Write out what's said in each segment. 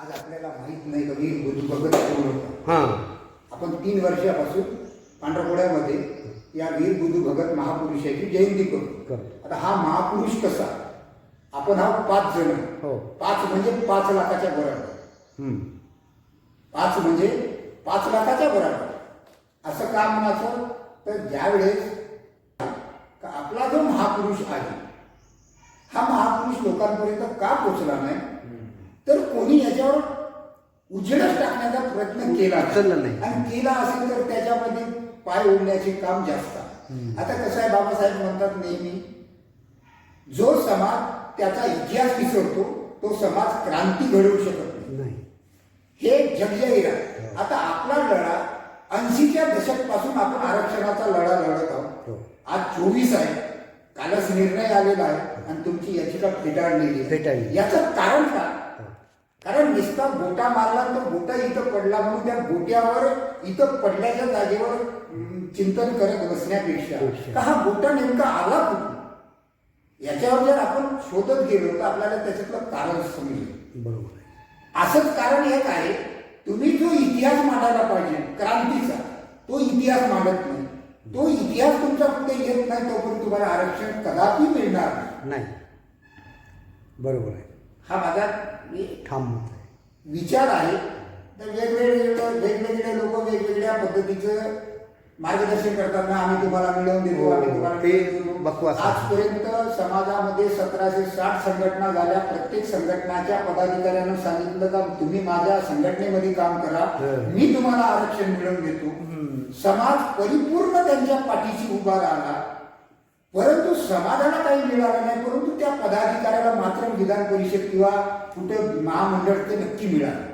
आज आपल्याला माहीत नाही का वीर बुद्ध भगत कोण होता? हां. आपण तीन वर्षापासून पांढरपुण्यामध्ये या वीर बुद्धू भगत महापुरुषाची जयंती करतो. आता हा महापुरुष कसा? आपण हा पाच जण. हो. पाच म्हणजे पाच लाखाच्या बरोबर. पाच म्हणजे पाच लाखाच्या बरोबर. असं का म्हणायचं? तर ज्यावेळेस आपला जो महापुरुष आहे हा महापुरुष लोकांपर्यंत का पोचला नाही? तर कोणी याच्यावर उजेडच टाकण्याचा प्रयत्न केला. आणि केला असेल तर त्याच्यामध्ये पाय ओढण्याचे काम जास्त. आता कसं आहे बाबासाहेब म्हणतात नेहमी जो समाज त्याचा इतिहास विसरतो तो समाज क्रांती घडवू शकत नाही हे जगजाहीर आहे आता आपला लढा ऐंशीच्या दशकपासून आपण आरक्षणाचा लढा लढत आहोत हो. आज चोवीस आहे कालच निर्णय आलेला आहे आणि तुमची याचिका फेटाळलेली. फेटाळली. याचं कारण काय हो. कारण नुसता गोटा मारला तर गोटा इथं पडला म्हणून त्या गोट्यावर इथं पडल्याच्या जागेवर चिंतन करत बसण्यापेक्षा पेक्षा. का हा गोटा नेमका आला कुठून? याच्यावर जर आपण शोधत गेलो तर आपल्याला त्याच्यातलं कारण समजेल. बरोबर असंच कारण एक आहे तुम्ही जो इतिहास मांडायला पाहिजे क्रांतीचा तो इतिहास मांडत नाही. तो इतिहास तुमचा पुढे येत नाही तोपर्यंत तुम्हाला आरक्षण कदापि मिळणार नाही. बरोबर आहे. हा माझा ठाम विचार आहे. तर वेगवेगळे वेगवेगळे लोक वेगवेगळ्या पद्धतीचं मार्गदर्शन करताना आम्ही तुम्हाला मिळवून देतो. आम्ही तुम्हाला ते. बकवास. आजपर्यंत समाजामध्ये सतराशे साठ संघटना झाल्या. प्रत्येक संघटनाच्या पदाधिकाऱ्यांना सांगितलं का तुम्ही माझ्या संघटनेमध्ये काम करा. हं. मी तुम्हाला आरक्षण मिळवून देतो. समाज परिपूर्ण त्यांच्या पाठीशी उभा राहिला परंतु समाजाला काही मिळालं नाही परंतु त्या पदाधिकाऱ्याला मात्र विधान परिषद किंवा कुठे महामंडळ ते नक्की मिळालं.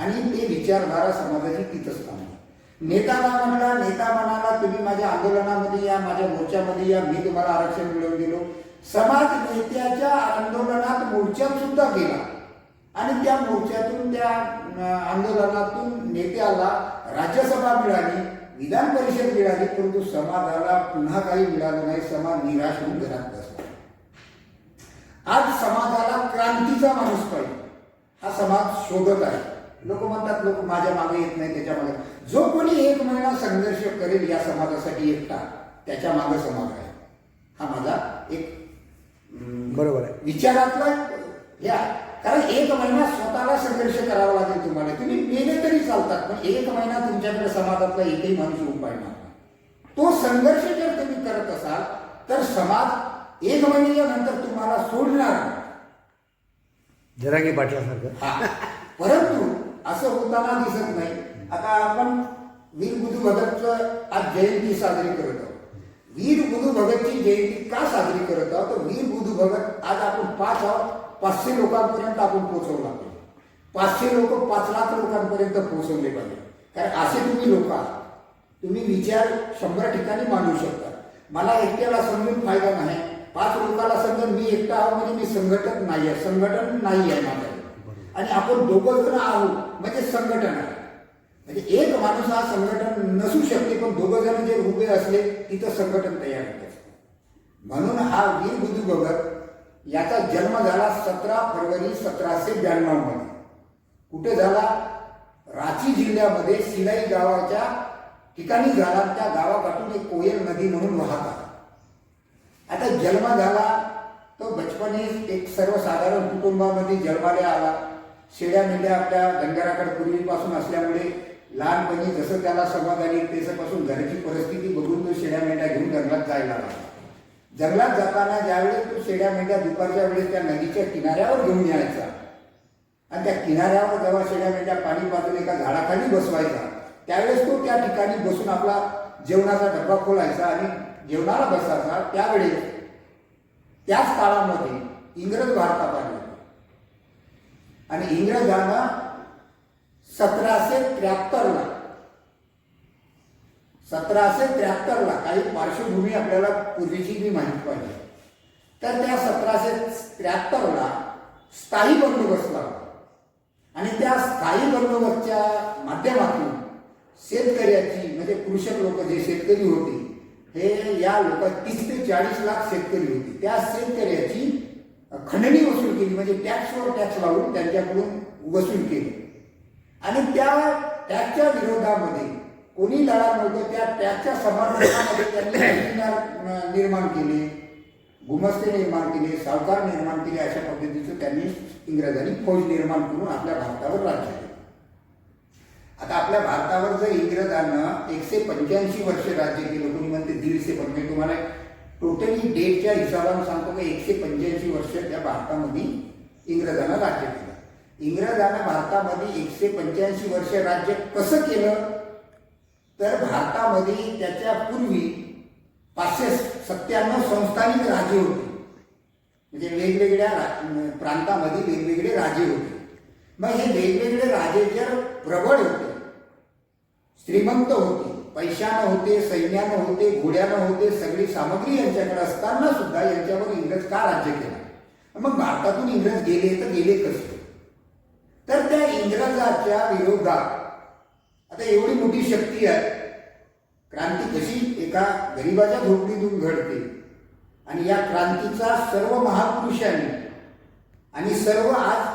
आणि ते विचारधारा समाजाची तिथंच थांबली नेताला म्हणला नेता म्हणाला तुम्ही माझ्या आंदोलनामध्ये या माझ्या मोर्चामध्ये या मी तुम्हाला आरक्षण मिळवून दिलो. समाज नेत्याच्या आंदोलनात मोर्चात सुद्धा गेला. आणि त्या मोर्चातून त्या आंदोलनातून नेत्याला राज्यसभा मिळाली. विधान परिषद मिळाली परंतु समाजाला पुन्हा काही मिळालं नाही. समाज निराश होऊन घरात बसला. आज समाजाला क्रांतीचा माणूस पाहिजे. हा समाज शोधत आहे. लोक म्हणतात लोक माझ्या मागे येत नाही त्याच्यामागे. जो कोणी एक महिना संघर्ष करेल या समाजासाठी एकटा. त्याच्यामागे समाज आहे. हा माझा एक बरोबर आहे. विचारातला आहे. कारण एक महिना स्वतःला संघर्ष करावा लागेल तुम्हाला. तुम्ही मेले तरी चालतात पण एक महिना तुमच्याकडे समाजातला एकही माणूस नाही. तो संघर्ष जर तुम्ही करत असाल तर समाज एक महिन्याच्या नंतर तुम्हाला सोडणार. जरांगी पाटलासारखं. हा. परंतु असं होताना दिसत नाही. आता आपण वीर बुधू भगतचं आज जयंती साजरी करत आहोत. वीर बुधू भगतची जयंती का साजरी करत आहोत? तर वीर बुधू भगत आज आपण पाच आहोत पाचशे लोकांपर्यंत आपण पोहोचवला पाहिजे पाचशे लोक पाच लाख लोकांपर्यंत पोहोचवले पाहिजे. कारण असे तुम्ही लोक आहात. तुम्ही विचार शंभर ठिकाणी मांडू शकता. मला एकट्याला समजून फायदा नाही. पाच लोकांना समजून मी एकटा आहो म्हणजे मी संघटन नाही आहे. संघटन नाही आहे माझ्या आणि आपण दोघं जण आहोत म्हणजे संघटन आहे. म्हणजे एक माणूस हा संघटन नसू शकते पण दोघं जण जे उभे असले तिथं संघटन तयार होत असते. म्हणून हा वीर बुधू भगत याचा जन्म झाला सतरा फरवरी सतराशे ब्याण्णवमध्ये. कुठे झाला? रांची जिल्ह्यामध्ये सिलाई गावाच्या ठिकाणी झाला. त्या गावापासून एक कोयल नदी म्हणून वाहत आहे आता जन्म झाला तो बचपने एक सर्वसाधारण कुटुंबामध्ये जन्माला आला. शेड्या मेंढ्या आपल्या धनगराकडे पूर्वीपासून असल्यामुळे लहानपणी जसं त्याला समज आली त्याच्यापासून घराची परिस्थिती बघून तो शेड्या मेंढ्या घेऊन जंगलात जायला लागला. जंगलात जाताना ज्यावेळेस तो शेड्या मेंढ्या दुपारच्या वेळेस त्या नदीच्या किनाऱ्यावर घेऊन यायचा आणि त्या किनाऱ्यावर जेव्हा शेड्या मेंढ्या पाणी पाजून एका झाडाखाली बसवायचा त्यावेळेस तो त्या ठिकाणी बसून आपला जेवणाचा डब्बा खोलायचा आणि जेवणाला बसायचा. त्यावेळेस त्याच काळामध्ये इंग्रज भारतात आले आणि इंग्रजांना सतराशे त्र्याहत्तरला सतराशे त्र्याहत्तरला. काही पार्श्वभूमी आपल्याला पूर्वीची मी माहिती पाहिजे. तर त्या सतराशे त्र्याहत्तरला स्थायी बंदोबस्त लागला आणि त्या स्थायी बंदोबस्तच्या माध्यमातून शेतकऱ्याची म्हणजे कृषक लोक जे शेतकरी होते हे या लोक तीस ते चाळीस लाख शेतकरी होते. त्या शेतकऱ्याची खंडणी वसूल केली म्हणजे टॅक्सवर टॅक्स लावून त्यांच्याकडून वसूल केली. आणि त्या टॅक्सच्या विरोधामध्ये कोणी लढा नव्हतं त्या त्याच्या समर्थनामध्ये त्यांनी निर्माण केले गुमस्ते निर्माण केले सावकार निर्माण केले अशा पद्धतीचं त्यांनी इंग्रजांनी फौज निर्माण करून आपल्या भारतावर राज्य केलं. आता आपल्या भारतावर जर इंग्रजांना एकशे पंच्याऐंशी वर्ष राज्य केलं कोणी म्हणते दीडशे पण मी तुम्हाला टोटली डेटच्या हिशोबाने सांगतो की एकशे पंच्याऐंशी वर्ष त्या भारतामध्ये इंग्रजांना राज्य केलं. इंग्रजांना भारतामध्ये एकशे पंच्याऐंशी वर्ष राज्य कसं केलं? तर भारतामध्ये त्याच्या पूर्वी पाचशे सत्त्याण्णव संस्थानिक राजे होते. म्हणजे वेगवेगळ्या रा- प्रांतामध्ये वेगवेगळे राजे होते. मग हे वेगवेगळे राजे जर प्रबळ होते श्रीमंत होते पैशानं होते सैन्यानं होते घोड्यानं होते सगळी सामग्री यांच्याकडे असताना सुद्धा यांच्यावर इंग्रज का राज्य केलं? मग भारतातून इंग्रज गेले तर गेले कसे? तर त्या इंग्रजाच्या विरोधात आता एवढी मोठी शक्ती आहे. क्रांती कशी? एका गरिबाच्या झोपडीतून घडते. आणि या क्रांतीचा सर्व महापुरुषांनी आणि सर्व आज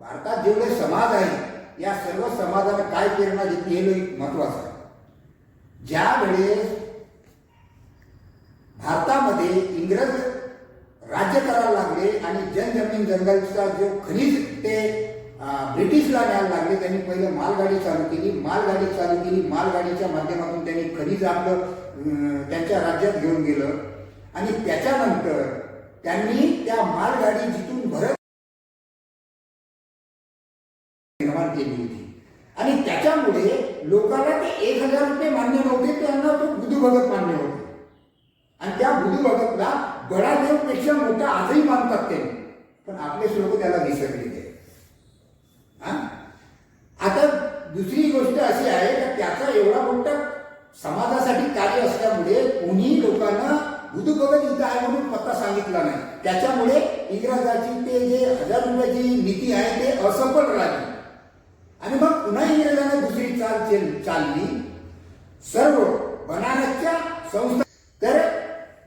भारतात जेवढे समाज आहे या सर्व समाजाला काय प्रेरणा घेतली हे महत्वाचं आहे. ज्यावेळेस भारतामध्ये इंग्रज राज्य करायला लागले आणि जनजमीन जंगलचा जो खनिज ते ब्रिटिशला न्यायला लागले त्यांनी पहिलं मालगाडी चालू केली. मालगाडी चालू केली मालगाडीच्या माध्यमातून त्यांनी खनिज आपलं त्यांच्या राज्यात घेऊन गेलं. आणि त्याच्यानंतर त्यांनी त्या मालगाडी जिथून भरत निर्माण केली होती. आणि त्याच्यामुळे लोकांना ते एक हजार रुपये मान्य नव्हते त्यांना तो बुधू भगत मान्य होते. आणि त्या बुधू भगतला मोठा आजही मानतात ते. पण आपले लोक त्याला विसरले ते हा? आता दुसरी गोष्ट अशी आहे की त्याचा एवढा मोठा समाजासाठी कार्य असल्यामुळे कोणीही लोकांना बुधू भगत आहे म्हणून पत्ता सांगितला नाही. त्याच्यामुळे इंग्रजाची ते जे हजार रुपयाची नीती आहे ते असफल राहिली. आणि मग पुन्हा इंग्रजांना दुसरी चाल चालली. सर्व बनारसच्या संस्था तर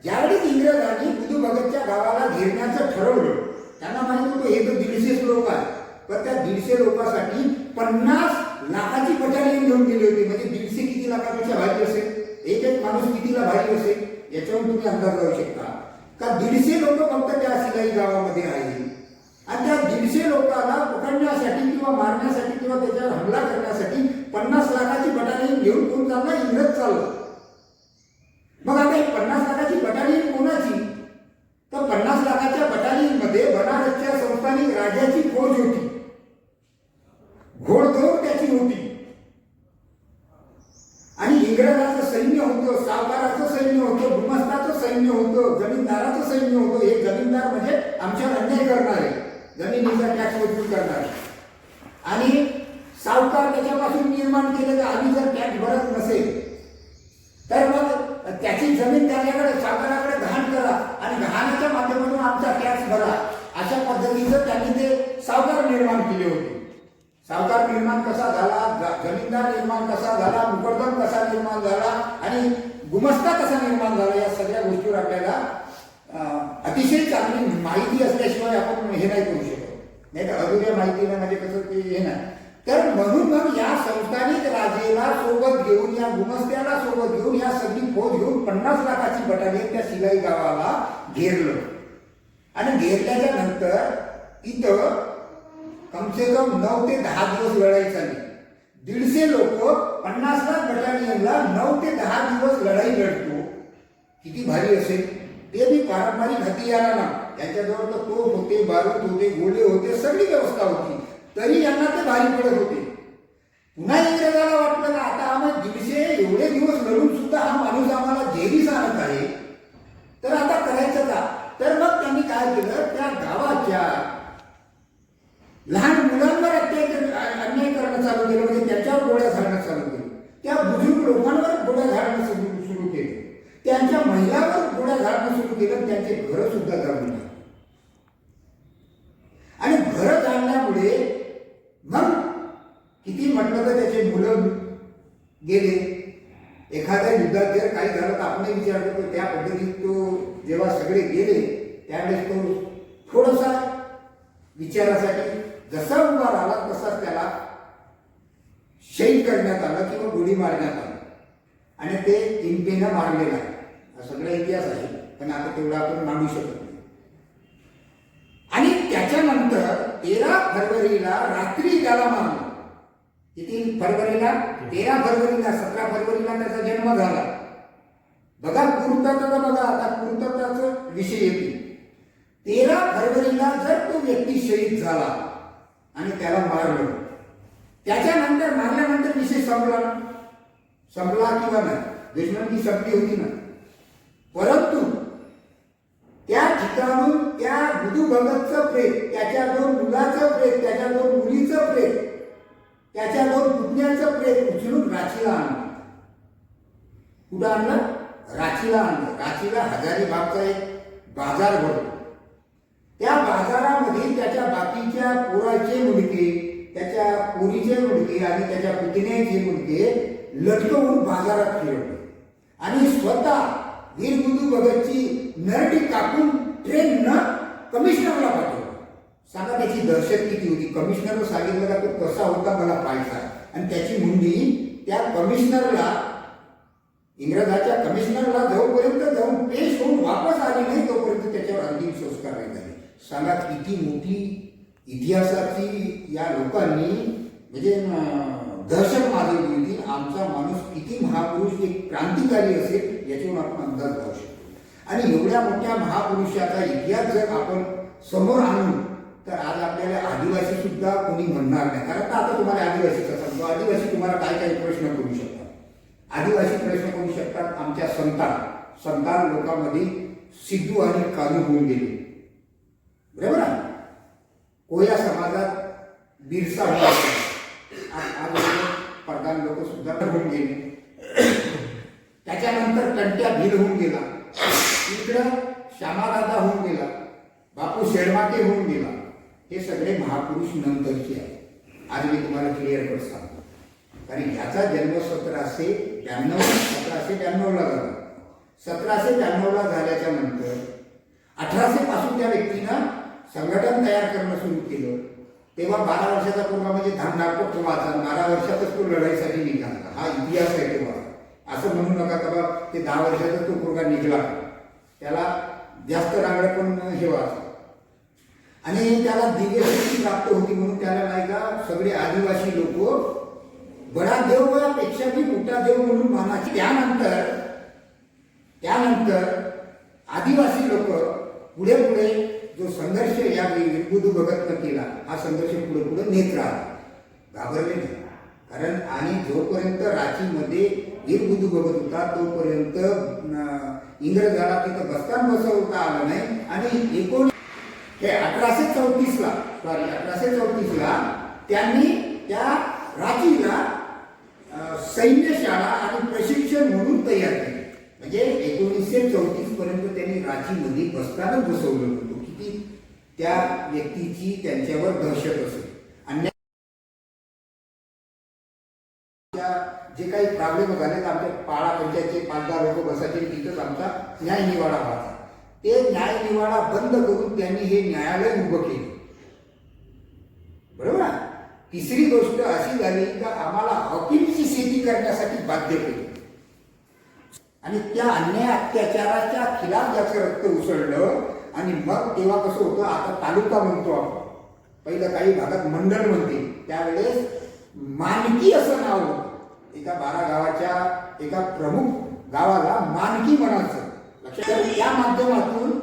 ज्यावेळी इंग्रजांनी बुधू भगतच्या गावाला घेरण्याचं ठरवलं त्यांना माहिती होतं हे तर दीडशेच लोक आहे पण त्या दीडशे लोकांसाठी पन्नास लाखाची बटालियन घेऊन गेली होती. म्हणजे दीडशे किती लाखापेक्षा भारी असेल? एक एक माणूस कितीला भारी असेल? याच्यावर तुम्ही अंदाज लावू शकता. का दीडशे लोक फक्त त्या सिलाई गावामध्ये आहे आणि त्या दीडशे लोकांना पकडण्यासाठी किंवा मारण्यासाठी किंवा त्याच्यावर हमला करण्यासाठी पन्नास लाखाची बटालियन घेऊन कोण चालला? इंग्रज चाललं मग आता ही पन्नास लाखाची बटालियन कोणाची तर पन्नास लाखाच्या बटालियनमध्ये बनारसच्या संस्थानिक राजाची फौज होती घोडदौड त्याची होती आणि इंग्रजाचं सैन्य होतं सावकाराचं सैन्य होतं गुमस्ताचं सैन्य होतं जमीनदाराचं सैन्य होतं हे जमीनदार म्हणजे आमच्यावर अन्याय करणारे जमिनीचा टॅक्स वसूल करणारे आणि सावकार त्याच्यापासून निर्माण केलेलं आम्ही जर टॅक्स भरत नसेल तर मग त्याची जमीन त्याच्याकडे सावकाराकडे घाण करा आणि घाणाच्या माध्यमातून आमचा टॅक्स भरा अशा पद्धतीचं त्यांनी ते सावकार निर्माण केले होते सावकार निर्माण कसा झाला गुन्हा निर्माण कसा झाला मुकदम कसा निर्माण झाला आणि गुमस्ता कसा निर्माण झाला या सगळ्या गोष्टीवर आपल्याला अतिशय चांगली माहिती असल्याशिवाय आपण हे नाही करू शकत. नाही तर अधुऱ्या माहितीनं म्हणजे कसं ते हे नाही. तर म्हणून मग या संस्थानिक राजेला सोबत घेऊन या गुमस्त्याला सोबत घेऊन या सगळी फौज घेऊन पन्नास लाखाची बटालियन त्या शिलाई गावाला घेरलं. आणि घेरल्याच्या नंतर इथं कमसे कम नऊ ते दहा दिवस लढाई चालली. दीडशे लोक पन्नास लाख बटालियनला नऊ ते दहा दिवस लढाई लढतो. किती भारी असेल. ते बी पारंपरिक ना. त्यांच्याजवळ तर तोफ होते बारूद होते गोळे होते सगळी व्यवस्था होती. तरी यांना ते भारी पडत होते. पुन्हा इंग्रजाला वाटलं का आता आम्ही दीडशे एवढे दिवस लढून सुद्धा हा माणूस आम्हाला जेरी सांगत आहे तर आता करायचं का तर मग त्यांनी काय केलं त्या गावाच्या लहान मुलांवर अत्याचार अन्याय करणं चालू केलं म्हणजे त्याच्यावर गोळ्या झाडणं चालू केलं त्या बुजुर्ग लोकांवर गोळ्या झाडणं सुरू सुरू केलं त्यांच्या महिलांवर गोळ्या झाडणं सुरू केलं त्यांचे घर सुद्धा जाळून टाकले. आणि घर जाळल्यामुळे मग किती म्हटलं तर त्याचे मुलं गेले एखाद्या युद्धात जर काही झालं तर आपण विचार करतो त्या पद्धतीत तो जेव्हा सगळे गेले त्यावेळेस तो थोडासा विचारासाठी जसा उभा राहिला तसाच त्याला शैल करण्यात आलं किंवा गोळी मारण्यात आलं. आणि ते इंपेनं मारलेलं आहे. हा सगळा इतिहास आहे पण आता तेवढा आपण मांडू शकत नाही. आणि त्याच्यानंतर तेरा फरवरीला रात्री त्याला मारलं. किती फरवरीला? तेरा फरवरीला सतरा फरवरीला त्याचा जन्म झाला. बघा पूर्तता बघा आता पूर्तताचा विषय येतील तेरा फरवरीला जर तो व्यक्ती शहीद झाला आणि त्याला मारलं त्याच्यानंतर मारल्यानंतर विषय संपला ना? संपला किंवा नाही? दुश्मनकी संपली होती ना? परंतु त्या ठिकाणून त्या गुरु भगतचं प्रेत त्याच्या दोन मुलाचं प्रेत त्याच्या दोन मुलीचं प्रेत त्याच्या दोन पुतण्याचं प्रेत उचलून राशीला आणलं. कुठं आणलं? राशीला आणलं. राशीला हजारी बागचा एक बाजार भरतो त्या बाजारामध्ये त्याच्या बाकीच्या पोराचे मुलगे त्याच्या पोरीचे मुलगे आणि त्याच्या पुतण्याचे मुलगे लटकवून बाजारात फिरवले. आणि स्वतः वीरबुद्धू भगतची नरडी कापून ट्रेन कमिशनरला पाठवलं. सांगा त्याची दहशत किती होती? कमिशनरनं सांगितलं का तो कसा होता मला पाहायचा? आणि त्याची मुंडी त्या कमिशनरला इंग्रजाच्या कमिशनरला जाऊपर्यंत जाऊन पेश होऊन वापस आली नाही तोपर्यंत त्याच्यावर अंतिम संस्कार नाही झाले सांगा किती मोठी इतिहासाची या लोकांनी म्हणजे दर्शन दहशत माजवली होती. आमचा माणूस किती महापुरुष एक क्रांतिकारी असेल याच्यावर आपण अंदाज लावू शकतो. आणि एवढ्या मोठ्या महापुरुषाचा इतिहास जर आपण समोर आणू तर आज आपल्याला आदिवासी सुद्धा कोणी म्हणणार नाही. कारण का आता तुम्हाला आदिवासीचा सांगतो आदिवासी तुम्हाला काय काय प्रश्न करू शकतात? आदिवासी प्रश्न करू शकतात आमच्या संतान. संतान लोकांमध्ये सिद्धू आणि कानू होऊन गेले. बरोबर आहे कोया समाजात बिरसा आज प्रधान लोक सुद्धा होऊन गेले. त्याच्यानंतर कंट्या भील होऊन गेला. इकडं श्यामादादा होऊन गेला. बापू शेडमाके होऊन गेला. हे सगळे महापुरुष नंतरचे आहे आज मी तुम्हाला क्लिअर कट सांगतो. कारण ह्याचा जन्म सतराशे ब्याण्णव सतराशे ब्याण्णवला झाला. सतराशे ब्याण्णवला झाल्याच्यानंतर अठराशे पासून त्या व्यक्तीनं संघटन तयार करणं सुरू केलं. तेव्हा बारा वर्षाचा पूर्ण म्हणजे धामधारपट वाचा बारा वर्षातच तो लढाईसाठी निघाला. हा इतिहास आहे तेव्हा. असं म्हणू नका का बा ते दहा वर्षाचा तो पोरगा निघला. त्याला जास्त रांगडं पण हे वाच आणि त्याला दिव्यशक्ती प्राप्त होती म्हणून त्याला नाही का सगळे आदिवासी लोक बडा देवपेक्षा मोठा देव म्हणून मानाचे त्यानंतर त्यानंतर आदिवासी लोक पुढे पुढे जो संघर्ष या विरबुधू भगतनं केला हा संघर्ष पुढे पुढे नेत राहिला. घाबरले नाही. कारण आणि जोपर्यंत रांचीमध्ये वीरबुधू भगत होता तोपर्यंत इंग्रजाला तिथं बसतान बसवता आलं नाही. आणि एकोण हे अठराशे चौतीसला सॉरी अठराशे चौतीसला त्यांनी त्या रांचीला सैन्यशाळा आणि प्रशिक्षण म्हणून तयार केली. म्हणजे एकोणीसशे चौतीस पर्यंत त्यांनी रांचीमध्ये बसतानच बसवलं होतं. त्या व्यक्तीची त्यांच्यावर दहशत असेल. जे काही प्रॉब्लेम झाले तर आमच्या पाडा पंचायतचे पाच दहा लोक बसायचे तिथंच आमचा न्याय निवाडा व्हायचा. ते न्याय निवाडा बंद करून त्यांनी हे न्यायालय उभं केले. बरोबर? ना तिसरी गोष्ट अशी झाली का आम्हाला हॉकिंगची शेती करण्यासाठी बाध्य केली. आणि त्या अन्याय अत्याचाराच्या खिलाफ ज्याचं रक्त उसळलं आणि मग तेव्हा कसं होतं आता तालुका म्हणतो आपण. पहिलं काही भागात मंडळ म्हणते. त्यावेळेस मानकी असं नाव होतं. एका बारा गावाच्या एका प्रमुख गावाला मानकी म्हणायचं. लक्षात या त्या माध्यमातून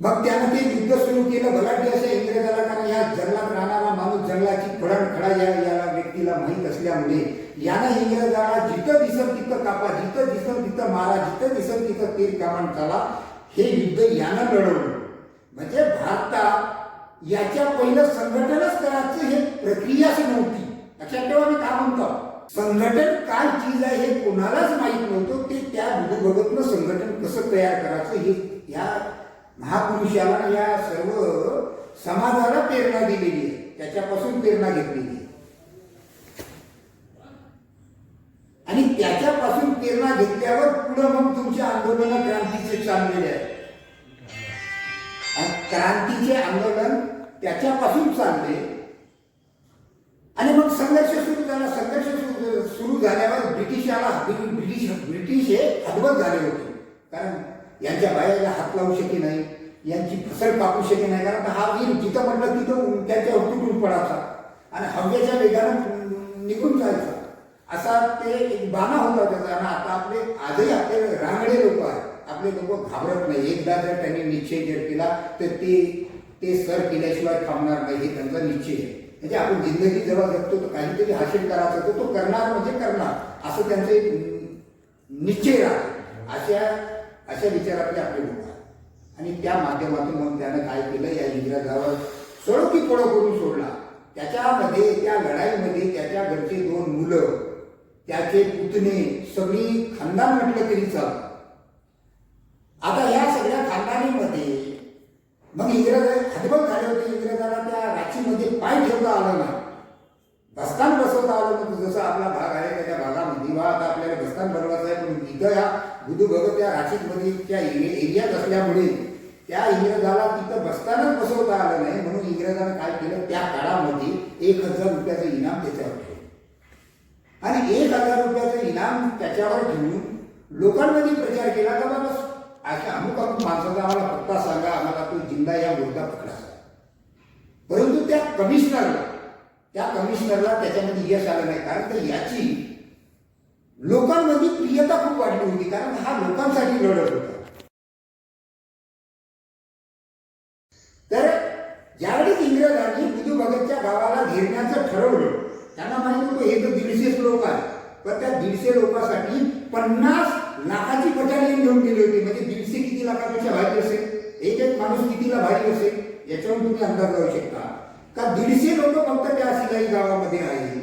मग त्यानं ते युद्ध सुरू केलं. बलाढ्य अशा इंग्रजाला कारण या जंगलात राहणारा माणूस जंगलाची फडण खडा या याला व्यक्तीला माहीत असल्यामुळे यानं इंग्रजाला जिथं दिसत तिथं कापा जिथं दिसत तिथं मारा जिथं दिसत तिथं तीर कमांड चाला हे युद्ध यानं लढवलं. म्हणजे भारतात याच्या पहिलं संघटनच करायचं हे प्रक्रियाच नव्हती. लक्षात ठेवा मी काय म्हणतो. संघटन काय चीज आहे हे कोणालाच माहीत नव्हतं. ते त्या बुधू संघटन कसं तयार करायचं हे या महापुरुषाला या सर्व समाजाला प्रेरणा दिलेली आहे. त्याच्यापासून प्रेरणा घेतलेली आहे आणि त्याच्यापासून प्रेरणा घेतल्यावर पुढे मग तुमचे आंदोलन क्रांतीचे चाललेले आहे. आणि क्रांतीचे आंदोलन त्याच्यापासून चालले. आणि मग संघर्ष सुरू झाला. संघर्ष सुरू झाल्यावर ब्रिटिशाला ब्रिटिश ब्रिटिश हे हतबल झाले होते. कारण यांच्या बायाला हात लावू शके नाही. यांची फसल कापू शके नाही. कारण हा वीर जिथं म्हटलं तिथं त्यांच्या तुटून पडायचा. आणि हवेच्या वेगानं निघून जायचा. असा ते एक बाणा होता त्याचा आणि आता आपले आजही आपले रांगडे लोक आहेत. आपले लोक घाबरत नाही. एकदा जर त्यांनी निश्चय जर केला तर ते ते सर केल्याशिवाय थांबणार नाही. हे त्यांचा निश्चय आहे. म्हणजे आपण जिंदगी जेव्हा जगतो तर काहीतरी हासिल करायचं तर तो करणार म्हणजे करणार. असं त्यांचं एक निश्चय राहतो अशा अशा विचारातले आपले लोक आहेत. आणि त्या माध्यमातून मग त्यानं काय केलं? या इंग्रजावर सोडकी पोळं करून सोडला. त्याच्यामध्ये त्या लढाईमध्ये त्याच्या घरचे दोन मुलं त्याचे पुतणे सगळी खानदान म्हटलं तरी चालतं आता या सगळ्या खानदानीमध्ये मग इंग्रज हतबल झाले होते इंग्रजाला त्या राशीमध्ये पाय ठेवता आलं नाही. बस्तान बसवता आलं नव्हतं जसं आपला भाग आहे त्याच्या भागामध्ये वा आता आपल्याला बस्तान भरवायचं आहे. पण इथं या बुधू भगत त्या राशीमध्ये त्या एरियात असल्यामुळे त्या इंग्रजाला तिथं बसतानाच बसवता आलं नाही. म्हणून इंग्रजानं काय केलं? त्या काळामध्ये एक हजार रुपयाचं इनाम त्याच्यावर ठेवलं. आणि एक हजार रुपयाचं इनाम त्याच्यावर ठेवून लोकांमध्ये प्रचार केला तर बाबा अशा अमुक अमुक माणसाचा आम्हाला पत्ता सांगा आम्हाला तो जिंदा या मुर्दा पकडा. परंतु त्या कमिशनरला त्या कमिशनरला त्याच्यामध्ये यश आलं नाही. कारण तर याची लोकांमध्ये प्रियता खूप वाढली होती. कारण हा लोकांसाठी लढत होता. त्या लोकांसाठी पन्नास लाखाची बटालियन घेऊन गेली होती. म्हणजे दीडशे किती लाखापेक्षा भारी असेल. एक एक माणूस कितीला भारी असेल याच्यावरून तुम्ही अंदाज लावू शकता. का दीडशे लोक फक्त त्या शिलाई गावामध्ये आहे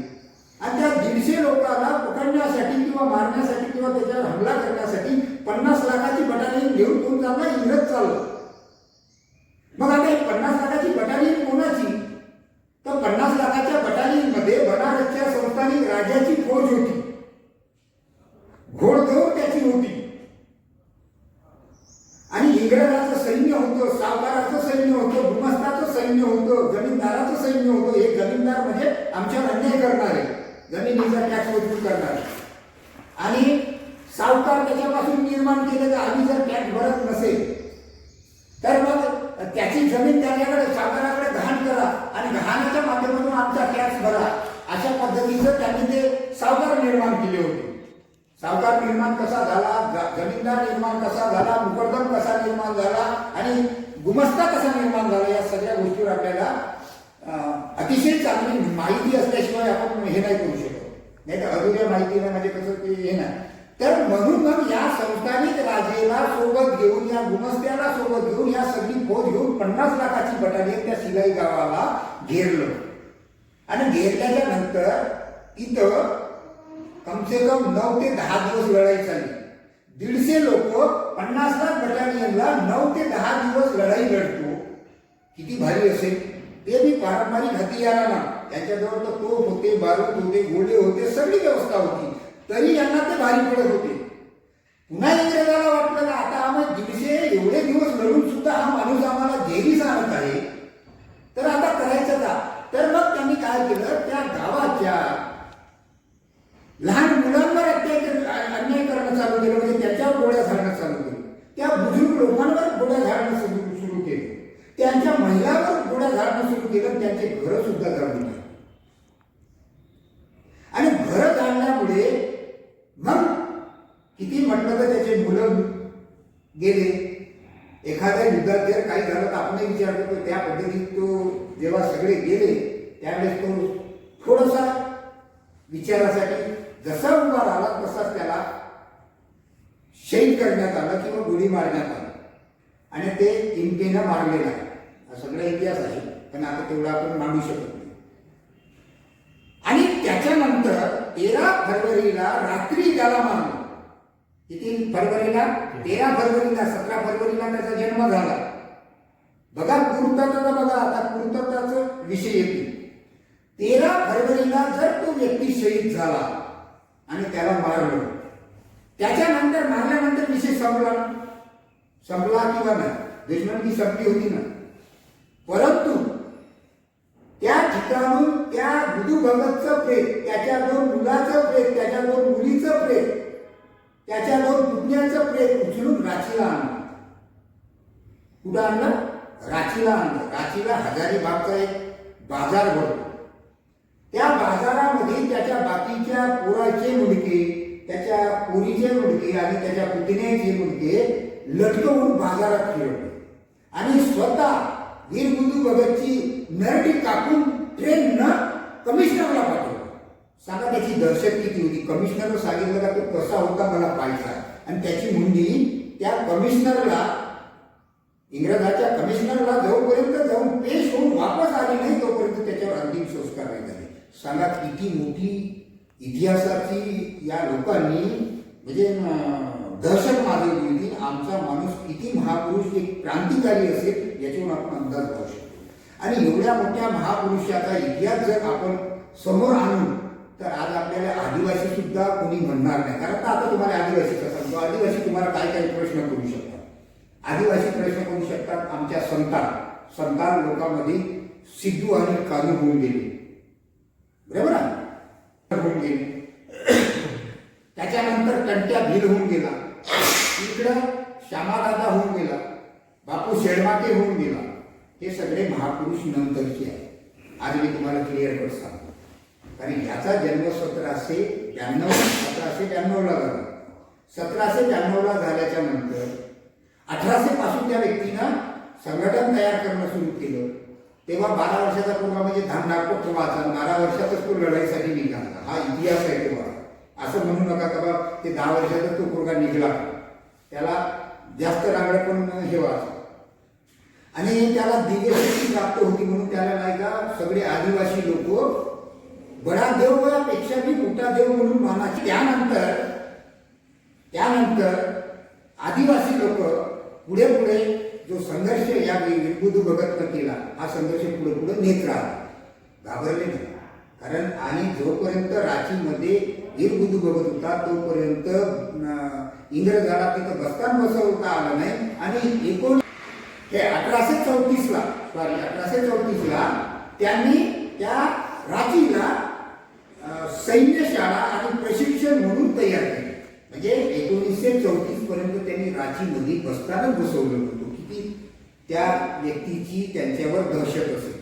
आणि त्या दीडशे लोकांना पकडण्यासाठी किंवा मारण्यासाठी किंवा त्याच्यावर हमला करण्यासाठी पन्नास लाखाची बटालियन घेऊन कोण चालला? इंग्रज चाललं. मग आता एक पन्नास लाखाची बटालियन कोणाची? तर पन्नास लाखाच्या बटालियनमध्ये बनारसच्या संस्थानिक राजाची फौज होती घोडदौड त्याची होती आणि इंग्रजाचं सैन्य होतं सावकाराचं सैन्य होतं गुमस्ताचं सैन्य होतं जमीनदाराचं सैन्य होतं हे जमीनदार म्हणजे आमच्यावर अन्याय करणारे जमिनीचा टॅक्स वसूल करणारे आणि सावकार त्याच्यापासून निर्माण केले तर आम्ही जर टॅक्स भरत नसेल तर मग त्याची जमीन त्याच्याकडे सावकाराकडे घाण करा आणि घाणाच्या माध्यमातून आमचा टॅक्स भरा अशा पद्धतीचं त्यांनी ते सावकार निर्माण केले होते सावकार निर्माण कसा झाला जमीनदार निर्माण कसा झाला मुकरदम कसा निर्माण झाला आणि गुमस्ता कसा निर्माण झाला या सगळ्या गोष्टीवर आपल्याला अतिशय चांगली माहिती असल्याशिवाय आपण हे नाही करू शकत. नाही तर अधुऱ्या माहितीने म्हणजे कसं ते हे नाही. तर म्हणून मग या संस्थानिक राजेला सोबत घेऊन या गुमस्त्याला सोबत घेऊन या सगळी फौज घेऊन पन्नास लाखाची बटालियन त्या शिलाई गावाला घेरलं. आणि घेरल्याच्या नंतर इथं कमसे कम नऊ ते दहा दिवस लढाई चालली. दीडशे लोक पन्नास लाख बटालियनला नऊ ते दहा दिवस लढाई लढतो. किती भारी असेल. ते बी पारंपरिक हत्यारांना त्यांच्याजवळ तर तोफ होते बारूद होते गोळे होते सगळी व्यवस्था होती. तरी यांना ते भारी पडत होते. पुन्हा इंग्रजाला वाटलं का आता आम्ही दीडशे एवढे दिवस लढून सुद्धा हा माणूस आम्हाला जेरी आणत आहे. तर आता करायचं का? तर मग त्यांनी काय केलं? त्या गावाच्या लहान मुलांवर अत्याचार अन्याय करणं चालू केलं म्हणजे त्यांच्यावर गोळ्या झाडणं चालू केलं. त्या बुजुर्ग लोकांवर गोळ्या झाडणं सुरू सुरू केलं. त्यांच्या महिलांवर गोळ्या झाडणं सुरू केलं त्यांचे घरं सुद्धा जाळून टाकली. आणि घरं जाळल्यामुळे मग किती म्हटलं तर त्याचे मुलं गेले. एखाद्या युद्धात जर काही झालं तर आपण विचार करतो त्या पद्धतीत तो जेव्हा सगळे गेले त्यावेळेस तो थोडासा विचारासाठी जसा उभा राहिला तसाच त्याला शहीद करण्यात आलं किंवा गोळी मारण्यात आलं. आणि ते चिमटेनं मारलेलं आहे. हा सगळा इतिहास आहे पण आता तेवढा आपण मांडू शकत नाही. आणि त्याच्यानंतर तेरा फरवरीला रात्री त्याला मारलं. किती फरवरीला? तेरा फरवरीला सतरा फरवरीला त्याचा जन्म झाला. बघा पूर्तता बघा आता पूर्तताचा विषय येतील तेरा फरवरीला जर तो व्यक्ती शहीद झाला आणि त्याला मारलं त्याच्यानंतर मारल्यानंतर विषय संपला. ना संपला किंवा नाही? दुश्मनकी संपली होती ना? परंतु त्या भगतचं प्रेत त्याच्या दोन मुलाचं प्रेत त्याच्या दोन मुलीचं प्रेत त्याच्या दोन पुण्याचं प्रेत उचलून राशीला आणलं. कुठं आणलं? राशीला आणलं. राशीला हजारी बागचा एक बाजार भरतो. त्या बाजारामध्ये त्याच्या बाकीच्या पोराचे मुलगे त्याच्या पोरीचे मुलगे आणि त्याच्या पुतण्याचे मुलगे लटकवून बाजारात फिरवले. आणि स्वतः वीरबुद्धू भगतची नरटी कापून ट्रेन कमिशनरला पाठवलं. सांगा त्याची दहशत किती होती? कमिशनरनं सांगितलं का तो कसा होता मला पाहायचा? आणि त्याची मुंडी त्या कमिशनरला इंग्रजाच्या कमिशनरला जोपर्यंत जाऊन पेश होऊन वापस आली नाही तोपर्यंत त्याच्यावर अंतिम संस्कार नाही सांगा किती मोठी इतिहासाची या लोकांनी म्हणजे दहशत माजवली होती. आमचा माणूस किती महापुरुष एक क्रांतिकारी असेल याच्यावर आपण अंदाज लावू शकतो. आणि एवढ्या मोठ्या महापुरुषाचा इतिहास जर आपण समोर आणू तर आज आपल्याला आदिवासी सुद्धा कोणी म्हणणार नाही. कारण आता तुम्हाला आदिवासीचा सांगतो आदिवासी तुम्हाला काय काय प्रश्न करू शकतात? आदिवासी प्रश्न करू शकतात आमच्या संतान. संतान लोकांमध्ये सिद्धू आणि कानू होऊन गेले. बरोबर होऊन गेले. त्याच्यानंतर कंट्या भील होऊन गेला. इकडं श्यामादादा होऊन गेला. बापू शेडमाके होऊन गेला. हे सगळे महापुरुष नंतरचे आहे आज मी तुम्हाला क्लिअर कट सांगतो. कारण याचा जन्म सतराशे ब्याण्णव सतराशे ब्याण्णवला झाला. सतराशे ब्याण्णवला झाल्याच्यानंतर अठराशे पासून त्या व्यक्तीनं संघटन तयार करणं सुरू केलं. तेव्हा बारा वर्षाचा पूर्वा म्हणजे धाम नागपूर वाचन बारा वर्षातच तो लढाईसाठी निघाला. हा इतिहास आहे तेव्हा. असं म्हणू नका का बा ते दहा वर्षाचा तो पोरगा निघाला. त्याला जास्त रांगड पण हे वाच आणि त्याला दिव्यशक्ती प्राप्त होती म्हणून त्याला नाही का सगळे आदिवासी लोक बडा देवापेक्षा मी मोठा देव म्हणून मानाचे त्यानंतर त्यानंतर आदिवासी लोक पुढे पुढे जो संघर्ष या विरबुद्धू भगतनं केला हा संघर्ष पुढे पुढे नेत राहिला घाबरले नाही. कारण आणि जोपर्यंत रांचीमध्ये वीरबुद्धू भगत होता तोपर्यंत इंग्रजाला तिथं बस्तान बसवता आलं नाही. आणि एकूण हे अठराशे चौतीसला सॉरी अठराशे चौतीसला त्यांनी त्या रांचीला सैन्यशाळा आणि प्रशिक्षण म्हणून तयार केली. म्हणजे एकोणीसशे चौतीसपर्यंत त्यांनी रांचीमध्ये बसताना बसवलं होतं. त्या व्यक्तीची त्यांच्यावर दहशत असेल.